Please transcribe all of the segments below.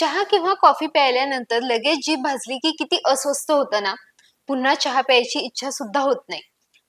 चहा किंवा कॉफी प्यायल्यानंतर लगेच जीभ भाजली की किती अस्वस्थ होतं ना? पुन्हा चहा प्यायची इच्छा सुद्धा होत नाही.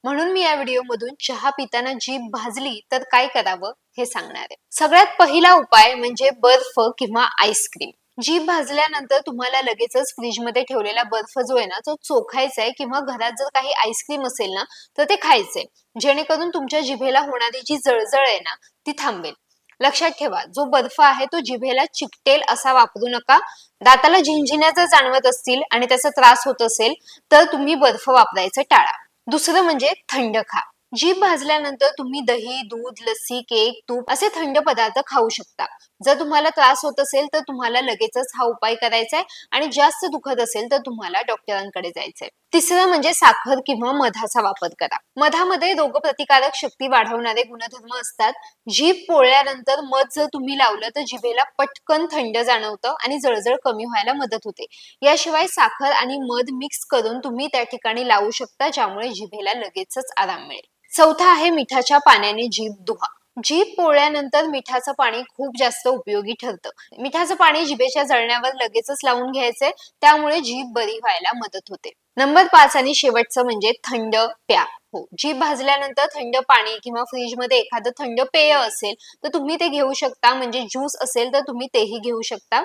म्हणून मी या व्हिडिओमधून चहा पिताना जीभ भाजली तर काय करावं हे सांगणार आहे. सगळ्यात पहिला उपाय म्हणजे बर्फ किंवा आईस्क्रीम जीभ भाजल्यानंतर तुम्हाला लगेचच फ्रीजमध्ये ठेवलेला बर्फ जो आहे ना तो चोखायचा आहे किंवा घरात जर काही आईस्क्रीम असेल ना तर ते खायचंय. जेणेकरून तुमच्या जिभेला होणारी जी जळजळ आहे ना ती थांबेल. लक्षात ठेवा. जो बर्फ आहे तो जिभेला चिकटेल असा वापरू नका. दाताला झिंझिण्याचं जर जाणवत असतील आणि त्याचा त्रास होत असेल तर तुम्ही बर्फ वापरायचं टाळा. दुसरं म्हणजे थंड खा. जीभ भाजल्यानंतर तुम्ही दही दूध लस्सी केक तूप असे थंड पदार्थ खाऊ शकता. जर तुम्हाला त्रास होत असेल तर तुम्हाला लगेचच हा उपाय करायचा आहे आणि जास्त दुखत असेल तर तुम्हाला डॉक्टरांकडे जायचंय. तिसरं म्हणजे साखर किंवा मधाचा वापर करा. मधामध्ये रोगप्रतिकारक शक्ती वाढवणारे गुणधर्म असतात. जीभ पोळल्यानंतर मध जर तुम्ही लावलं तर जिभेला पटकन थंड जाणवतं आणि जळजळ कमी व्हायला मदत होते. याशिवाय साखर आणि मध मिक्स करून तुम्ही त्या ठिकाणी लावू शकता ज्यामुळे जिभेला लगेचच आराम मिळेल. चौथा आहे मिठाच्या पाण्याने जीभ धुवा. जीभ पोळल्यानंतर मिठाचं पाणी खूप जास्त उपयोगी ठरतं. मिठाचं पाणी जिभेच्या जळण्यावर लगेचच लावून घ्यायचंय त्यामुळे जीभ बरी व्हायला मदत होते. नंबर पाच आणि शेवटचं म्हणजे थंड प्या. हो जीभ भाजल्यानंतर थंड पाणी किंवा फ्रीजमध्ये एखादं थंड पेय असेल तर तुम्ही ते घेऊ शकता. म्हणजे ज्यूस असेल तर तुम्ही तेही घेऊ शकता.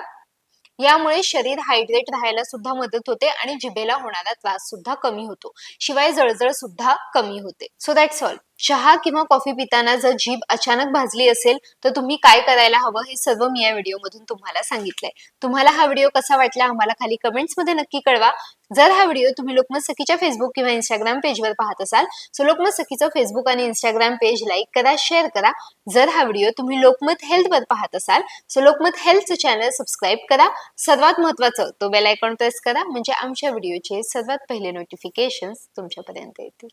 यामुळे शरीर हायड्रेट राहायला सुद्धा मदत होते आणि जिभेला होणारा त्रास सुद्धा कमी होतो. शिवाय जळजळ सुद्धा कमी होते. सो दॅट्स ऑल चहा किंवा कॉफी पिताना जर जीभ अचानक भाजली असेल तर तुम्ही काय करायला हवं हे सर्व मी या व्हिडिओमधून तुम्हाला सांगितलंय. तुम्हाला हा व्हिडिओ कसा वाटला आम्हाला खाली कमेंट्समध्ये नक्की कळवा. जर हा व्हिडिओ तुम्ही लोकमत सखीच्या फेसबुक किंवा इंस्टाग्राम पेजवर पाहत असाल सो लोकमत सखीचं फेसबुक आणि इंस्टाग्राम पेज लाईक करा शेअर करा. जर हा व्हिडिओ तुम्ही लोकमत हेल्थवर पाहत असाल so Lokmat health channel subscribe करा. सर्वात महत्वाचं तो बेल आयकॉन प्रेस करा म्हणजे आमच्या व्हिडिओचे सर्वात पहिले नोटिफिकेशन तुमच्यापर्यंत येतील.